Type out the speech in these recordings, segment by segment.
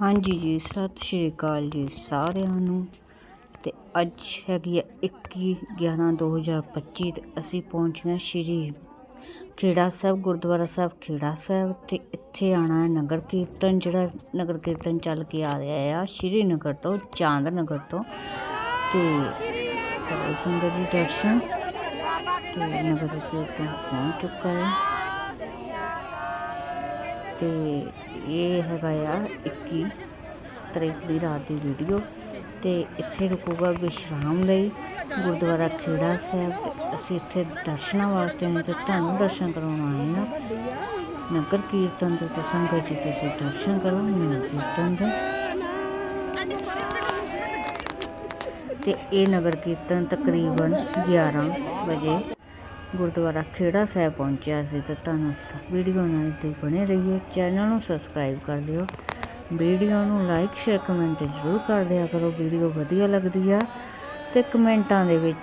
ਹਾਂਜੀ ਜੀ, ਸਤਿ ਸ਼੍ਰੀ ਅਕਾਲ ਜੀ ਸਾਰਿਆਂ ਨੂੰ। ਤੇ ਅੱਜ ਹੈਗੀ ਹੈ 21 11 2025 ਤੇ ਅਸੀਂ ਪਹੁੰਚੇ ਹਾਂ ਸ਼੍ਰੀ ਖੇੜਾ ਸਾਹਿਬ, ਗੁਰਦੁਆਰਾ ਸਾਹਿਬ ਖੇੜਾ ਸਾਹਿਬ ਅਤੇ ਇੱਥੇ ਆਉਣਾ ਹੈ ਨਗਰ ਕੀਰਤਨ, ਜਿਹੜਾ ਨਗਰ ਕੀਰਤਨ ਚੱਲ ਕੇ ਆ ਰਿਹਾ ਆ ਸ਼੍ਰੀ ਨਗਰ ਤੋਂ, ਚਾਂਦ ਨਗਰ ਤੋਂ। ਤੇ ਕਰੋ ਸੰਗਤ ਜੀ ਦਰਸ਼ਨ ਤੇ ਨਗਰ ਕੀਰਤਨ ਪਹੁੰਚ ਚੁੱਕਾ ਹੈ। ਤੇ ਇਹ ਹੈਗਾ ਆ 21 ਤਰੀਕ ਦੀ ਰਾਤ ਦੀ ਵੀਡੀਓ ਤੇ ਇੱਥੇ ਰੁਕੂਗਾ ਵਿਸ਼ਰਾਮ ਲਈ, ਗੁਰਦੁਆਰਾ ਖੇੜਾ ਸਾਹਿਬ। ਤੇ ਅਸੀਂ ਇੱਥੇ ਦਰਸ਼ਨਾਂ ਵਾਸਤੇ ਨੇ ਤੇ ਤੁਹਾਨੂੰ ਦਰਸ਼ਨ ਕਰਾਉਣ ਆਏ ਹਾਂ। ਨਗਰ ਕੀਰਤਨ ਦੇ ਸੰਗਤ ਜੀ ਤੁਸੀਂ ਦਰਸ਼ਨ ਕਰੋ, ਨਗਰ ਕੀਰਤਨ ਦੇ। ਤੇ ਇਹ ਨਗਰ ਕੀਰਤਨ ਤਕਰੀਬਨ 11 ਵਜੇ ਗੁਰਦੁਆਰਾ ਖੇੜਾ ਸਾਹਿਬ ਪਹੁੰਚਿਆ ਸੀ ਤੇ ਤੁਹਾਨੂੰ ਵੀਡੀਓ ਨਾਲ ਤੇ ਬਣੇ ਰਹੀਏ। ਚੈਨਲ ਨੂੰ ਸਬਸਕ੍ਰਾਈਬ ਕਰ ਲਿਓ ਵੀਡੀਓ ਨੂੰ ਲਾਈਕ, ਸ਼ੇਅਰ, ਕਮੈਂਟ ਜ਼ਰੂਰ ਕਰ ਦਿਆ ਕਰੋ। ਵੀਡੀਓ ਵਧੀਆ ਲੱਗਦੀ ਆ ਤੇ ਕਮੈਂਟਾਂ ਦੇ ਵਿੱਚ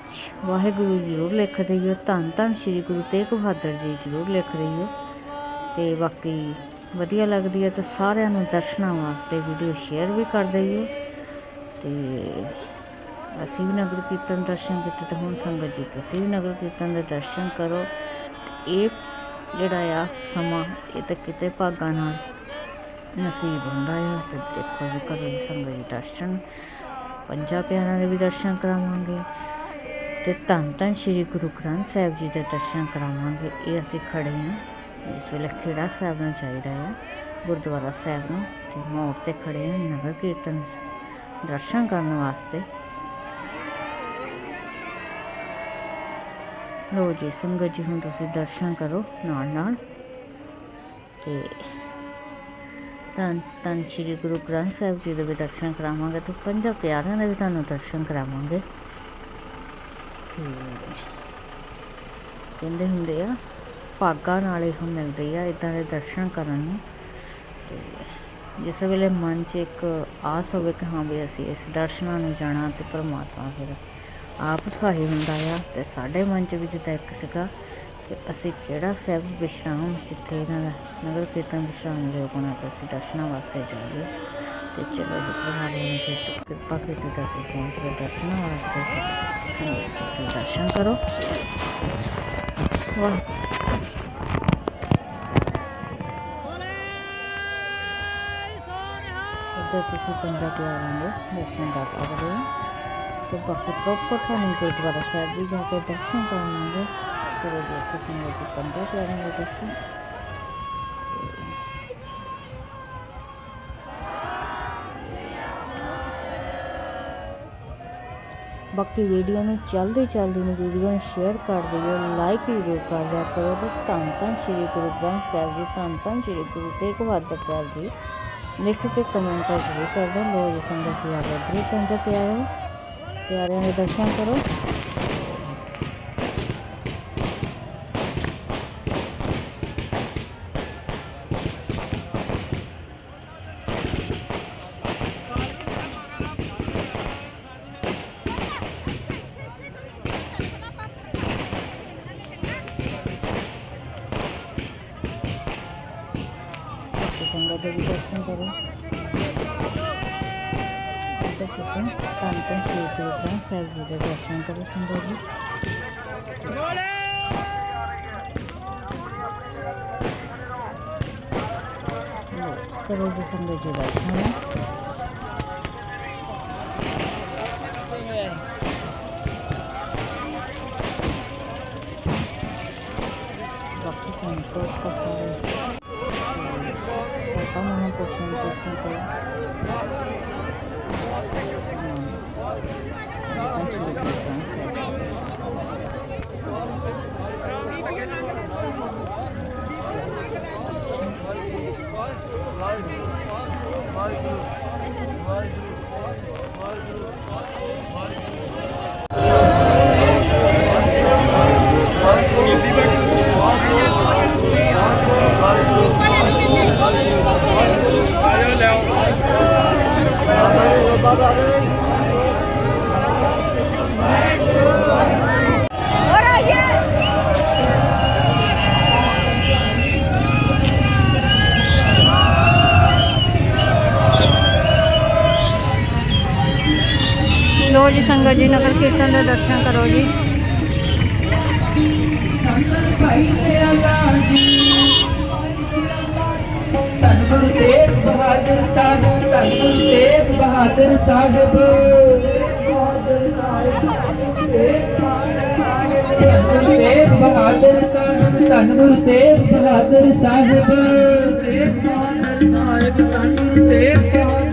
ਵਾਹਿਗੁਰੂ ਜ਼ਰੂਰ ਲਿਖ ਦਿਓ। ਧੰਨ ਧੰਨ ਸ੍ਰੀ ਗੁਰੂ ਤੇਗ ਬਹਾਦਰ ਜੀ ਜ਼ਰੂਰ ਲਿਖ ਦਿਓ। ਤੇ ਬਾਕੀ ਵਧੀਆ ਲੱਗਦੀ ਹੈ ਤਾਂ ਸਾਰਿਆਂ ਨੂੰ ਦਰਸ਼ਨਾਂ ਵਾਸਤੇ ਵੀਡੀਓ ਸ਼ੇਅਰ ਵੀ ਕਰ ਦਿਓ। ਤੇ ਅਸੀਂ ਵੀ ਨਗਰ ਕੀਰਤਨ ਦਰਸ਼ਨ ਕੀਤੇ ਤਾਂ ਹੁਣ ਸੰਗਤ ਜੀ, ਤੁਸੀਂ ਵੀ ਨਗਰ ਕੀਰਤਨ ਦੇ ਦਰਸ਼ਨ ਕਰੋ। ਇਹ ਜਿਹੜਾ ਆ ਸਮਾਂ, ਇਹ ਤਾਂ ਕਿਤੇ ਭਾਗਾਂ ਨਾਲ ਨਸੀਬ ਹੁੰਦਾ ਆ ਤੇ ਦੇਖੋ ਜੀ ਕਰੋ ਜੀ ਸੰਗਤ ਜੀ ਦਰਸ਼ਨ ਪੰਜਾਂ ਪਿਆਰਿਆਂ ਦੇ ਵੀ ਦਰਸ਼ਨ ਕਰਾਵਾਂਗੇ ਤੇ ਧੰਨ ਧੰਨ ਸ੍ਰੀ ਗੁਰੂ ਗ੍ਰੰਥ ਸਾਹਿਬ ਜੀ ਦੇ ਦਰਸ਼ਨ ਕਰਾਵਾਂਗੇ। ਇਹ ਅਸੀਂ ਖੜੇ ਹਾਂ, ਇਸ ਵੇਲੇ ਖੇੜਾ ਸਾਹਿਬ ਨੂੰ ਚਾਹੀਦਾ ਆ ਗੁਰਦੁਆਰਾ ਸਾਹਿਬ ਨੂੰ, ਤੇ ਮੋੜ ਤੇ ਖੜੇ ਹਾਂ, ਨਗਰ ਕੀਰਤਨ ਦਰਸ਼ਨ ਕਰਨ ਵਾਸਤੇ। ਲੋ ਜੀ, ਸੰਗਤ ਜੀ, ਹੁਣ ਤੁਸੀਂ ਦਰਸ਼ਨ ਕਰੋ ਨਾਲ ਨਾਲ ਤੇ ਤਾਂ ਤਾਂ ਸ੍ਰੀ ਗੁਰੂ ਗ੍ਰੰਥ ਸਾਹਿਬ ਜੀ ਦੇ ਵੀ ਦਰਸ਼ਨ ਕਰਾਵਾਂਗੇ ਤੇ ਪੰਜਾਂ ਪਿਆਰਿਆਂ ਦੇ ਵੀ ਤੁਹਾਨੂੰ ਦਰਸ਼ਨ ਕਰਾਵਾਂਗੇ। ਤੇ ਕਹਿੰਦੇ ਹੁੰਦੇ ਆ, ਭਾਗਾਂ ਨਾਲ ਇਹ ਮਿਲਦੀ ਆ ਇਦਾਂ ਦੇ ਦਰਸ਼ਨ ਕਰਨ ਨੂੰ। ਜਿਸ ਵੇਲੇ ਮਨ 'ਚ ਇੱਕ ਆਸ ਹੋਵੇ ਕਿ ਹਾਂ ਵੀ ਅਸੀਂ ਇਸ ਦਰਸ਼ਨਾਂ ਨੂੰ ਜਾਣਾ ਤੇ ਪਰਮਾਤਮਾ ਫਿਰ ਆਪ ਸਹਾਈ ਹੁੰਦਾ ਆ, ਤੇ ਸਾਡੇ ਮਨ 'ਚ ਵੀ ਜਿੱਦਾਂ ਇੱਕ ਸੀਗਾ ਕਿ ਅਸੀਂ ਕਿਹੜਾ ਸਾਹਿਬ ਵਿਸ਼ਰਾਮ ਜਿੱਥੇ ਇਹਨਾਂ ਦਾ ਨਗਰ ਕੀਰਤਨ ਵਿਸ਼ਰਾਮ ਦੇ ਹੋਣਾ ਤੇ ਅਸੀਂ ਦਰਸ਼ਨਾਂ ਵਾਸਤੇ ਜਾਈਏ। ਤੇ ਚਲੋ ਜੀ, ਪ੍ਰਭਾਵ ਨੇ ਫਿਰ ਕਿਰਪਾ ਕੀਤੀ ਤਾਂ ਅਸੀਂ ਪਹੁੰਚ ਗਏ ਦਰਸ਼ਨਾਂ ਵਾਸਤੇ। ਤੁਸੀਂ ਤੁਸੀਂ ਦਰਸ਼ਨ ਕਰੋ। ਵਾਹ। ਇੱਧਰ ਤੁਸੀਂ ਪੰਜਾ ਪਿਆਰਿਆਂ ਦੇ ਦਰਸ਼ਨ ਕਰ ਸਕਦੇ ਹੋ। ਤੇ ਬਾਕੀ ਪ੍ਰੋਪਰ ਤੁਹਾਨੂੰ ਗੁਰਦੁਆਰਾ ਸਾਹਿਬ ਵੀ ਜਾ ਕੇ ਦਰਸ਼ਨ ਕਰਵਾਵਾਂਗੇ ਕਰੋ ਜੀ ਇੱਥੇ ਸੰਗਤ ਦੀ ਪੰਜਾ ਪਿਆਰਿਆਂ ਦੇ ਦਰਸ਼ਨ ਬਾਕੀ ਵੀਡੀਓ ਨੂੰ ਜਲਦੀ ਜਲਦੀ ਨੂੰ ਵੀਡੀਓ ਨੂੰ ਸ਼ੇਅਰ ਕਰ ਦਿਓ ਲਾਈਕ ਵੀ ਜ਼ਰੂਰ ਕਰ ਦਿਆ ਕਰੋ ਤੇ ਧੰਨ ਧੰਨ ਸ੍ਰੀ ਗੁਰੂ ਗ੍ਰੰਥ ਸਾਹਿਬ ਜੀ ਧੰਨ ਧੰਨ ਸ੍ਰੀ ਗੁਰੂ ਤੇਗ ਬਹਾਦਰ ਸਾਹਿਬ ਜੀ ਲਿਖ ਕੇ ਕਮੈਂਟ ਜ਼ਰੂਰ ਕਰ ਦਿਓ ਲੋ ਜੀ ਸੰਗਤ ਜੀ ਆ ਗਏ ਦਰੀ ਪੰਜਾ ਪਿਆਰੇ ਪਿਆਰਿਆਂ ਦੇ ਦਰਸ਼ਨ ਕਰੋ ਬਾਕੀ ਸੰਗਤ ਦੇ ਵੀ ਦਰਸ਼ਨ ਕਰੋ ਤੇ ਤੁਸੀਂ ਧੰਨ ਧੰਨ ਸ੍ਰੀ ਗੁਰੂ ਗ੍ਰੰਥ ਸਾਹਿਬ ਜੀ ਦੇ ਦਰਸ਼ਨ ਕਰੋ ਸੰਗਤ ਜੀ ਲਓ, ਕਰੋ ਜੀ ਸੰਗਤ ਜੀ ਦੇ ਦਰਸ਼ਨ ਕਰੋ ਜੀ ਧੰਨ ਗੁਰੂ ਤੇਗ ਬਹਾਦਰ ਸਾਹਿਬ ਧੰਨ ਗੁਰੂ ਤੇਗ ਬਹਾਦਰ ਸਾਹਿਬ ਤੇਗ ਬਹਾਦਰ ਸਾਹਿਬ ਧੰਨ ਗੁਰੂ ਤੇਗ ਬਹਾਦਰ ਸਾਹਿਬ ਤੇਗ ਬਹਾਦਰ ਸਾਹਿਬ ਧੰਨ Guru Tegh Bahadur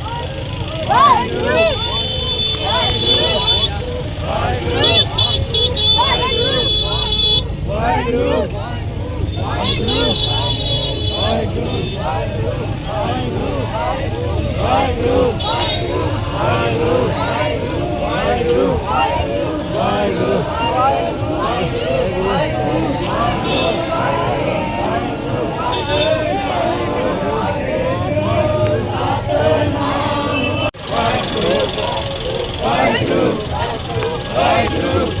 Guru! Guru! Guru! Guru! Guru! Guru! Guru! I do, I do, I do.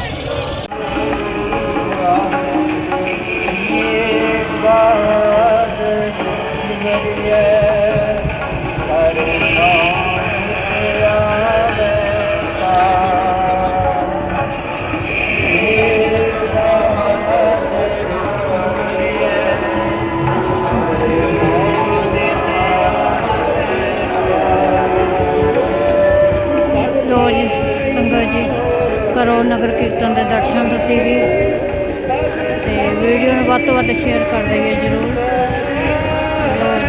ਕਰੋ ਨਗਰ ਕੀਰਤਨ ਦੇ ਦਰਸ਼ਨ ਤੁਸੀਂ ਵੀ। ਤੇ ਵੀਡੀਓ ਨੂੰ ਵੱਧ ਤੋਂ ਵੱਧ ਸ਼ੇਅਰ ਕਰ ਦਈਏ ਜਰੂਰ। ਲਓ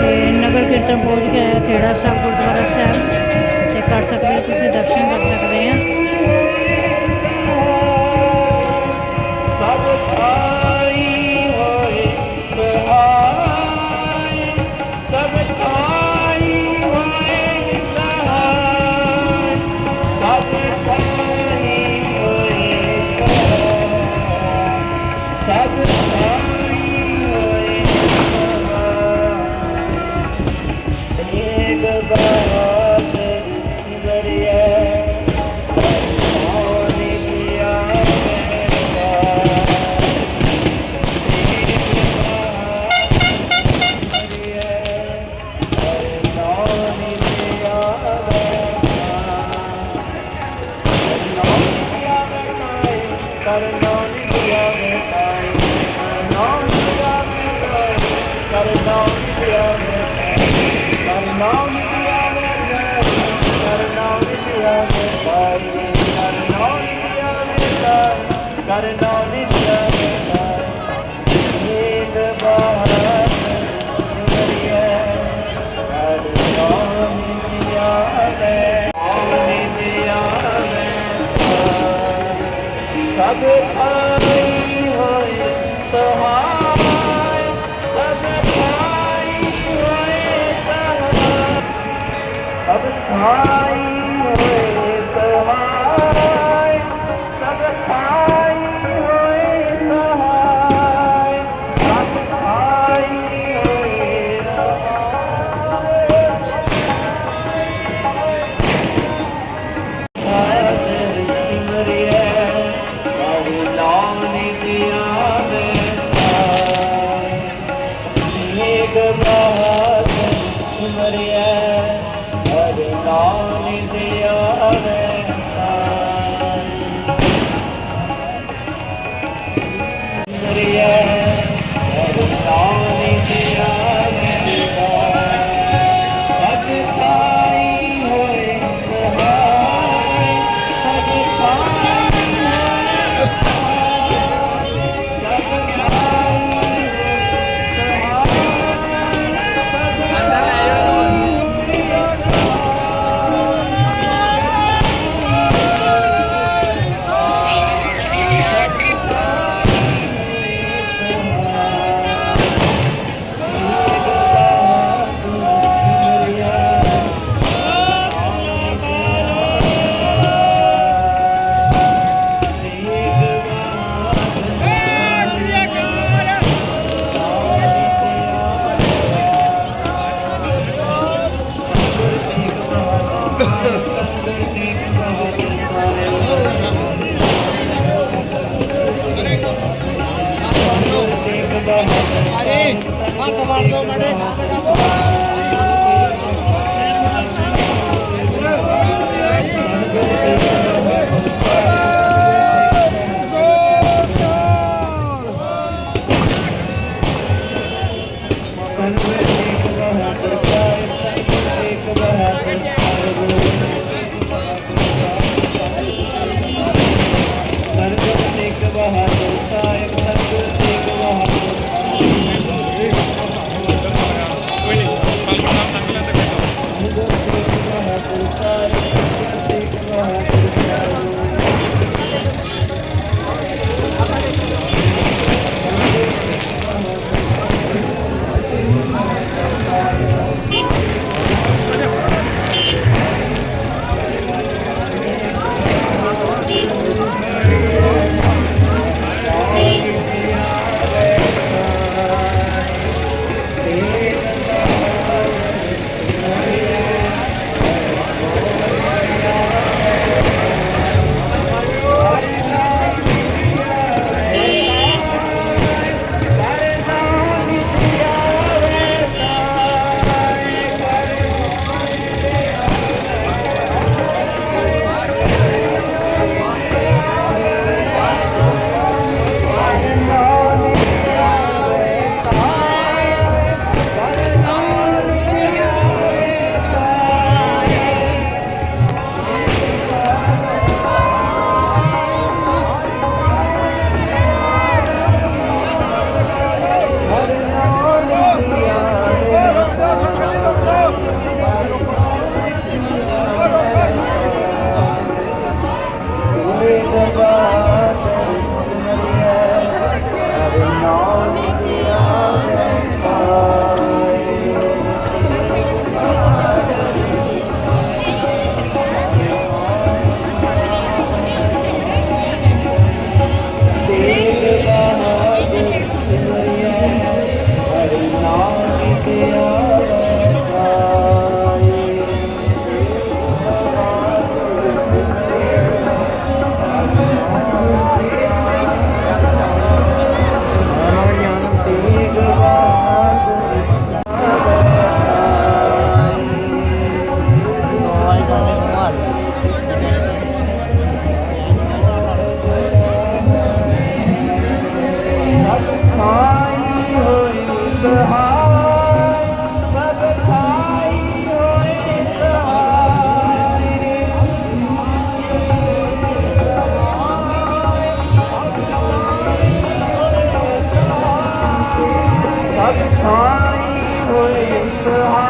ਤੇ ਨਗਰ ਕੀਰਤਨ ਪਹੁੰਚ ਗਿਆ ਖੇੜਾ ਸਾਹਿਬ, ਗੁਰਦੁਆਰਾ ਸਾਹਿਬ। ਤੇ ਕਰ ਸਕਦੇ ਹੋ ਤੁਸੀਂ ਦਰਸ਼ਨ ਕਰ ਸਕਦੇ ਆ। Got it all. Oh, High, high, high, high.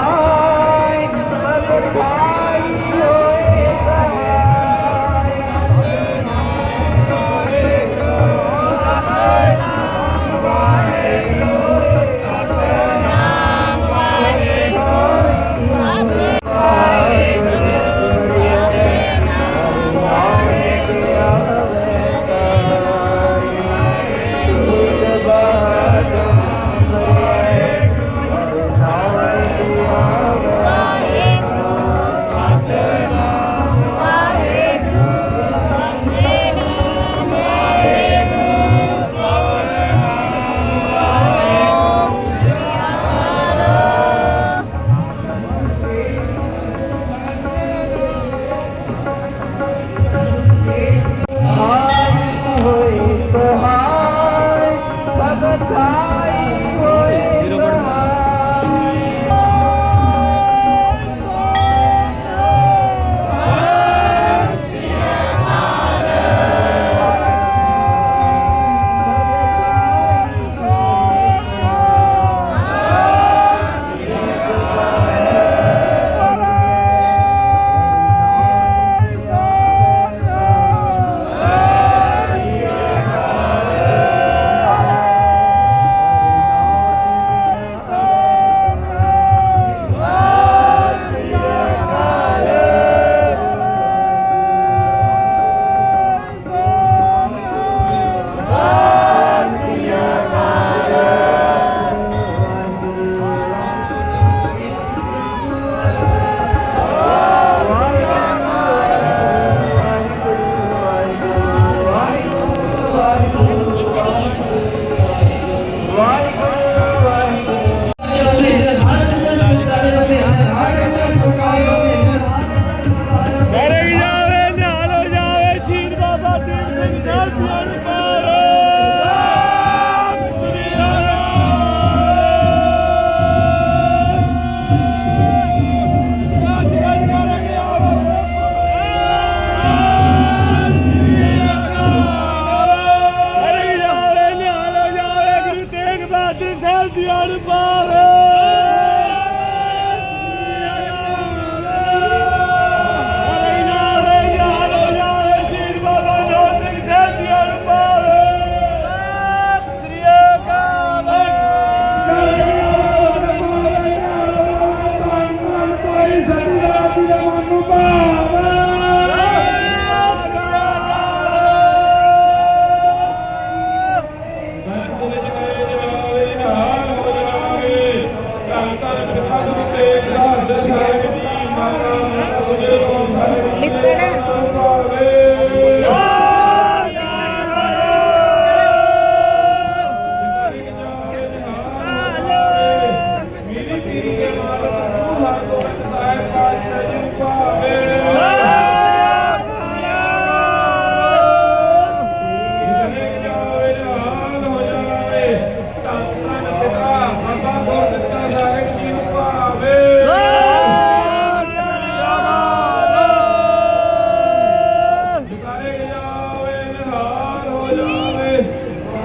The Bonaparte!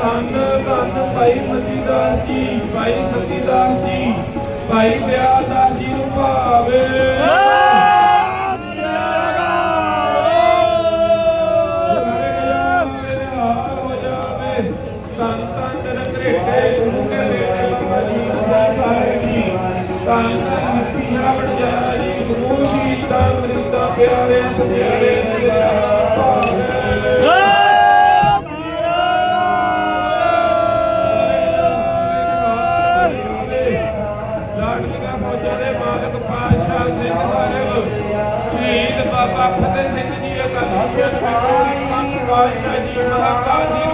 ਧੰਨ ਧੰਨ ਭਾਈ ਸਤਿਦਾਨ ਜੀ ਭਾਈ ਸਤੀਦਾਸ ਜੀ ਭਾਈ ਪਿਆਰਾ ਜੀ ਨੂੰ ਭਾਵੇ। ਬਾਬਾ ਫਤਿਹ ਸਿੰਘ ਜੀ ਅਕਾਲੀ ਦਲ ਪਾਤਸ਼ਾਹ ਜੀ ਮਹਾਕਾਲ ਜੀ